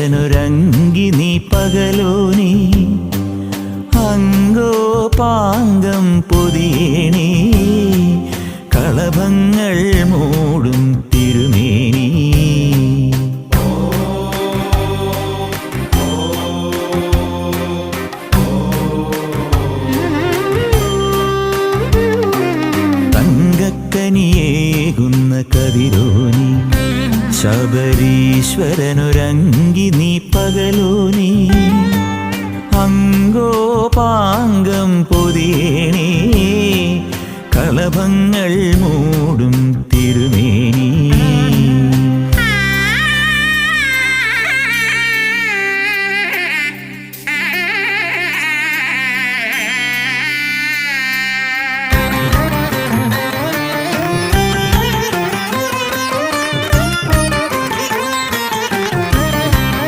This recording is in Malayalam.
ശബരീശ്വരനൊരങ്കി നീ പകലോനി അങ്കോ പാങ്കം പൊതിയേണി കളഭങ്ങൾ മൂടും തിരുമേനി. തങ്കക്കനിയേകുന്ന കതിരോനി ശബരീശ്വരനൊരങ്കി നീ പകലോനി അങ്കോ പാങ്കം പൊതിയേണേ. മൂടും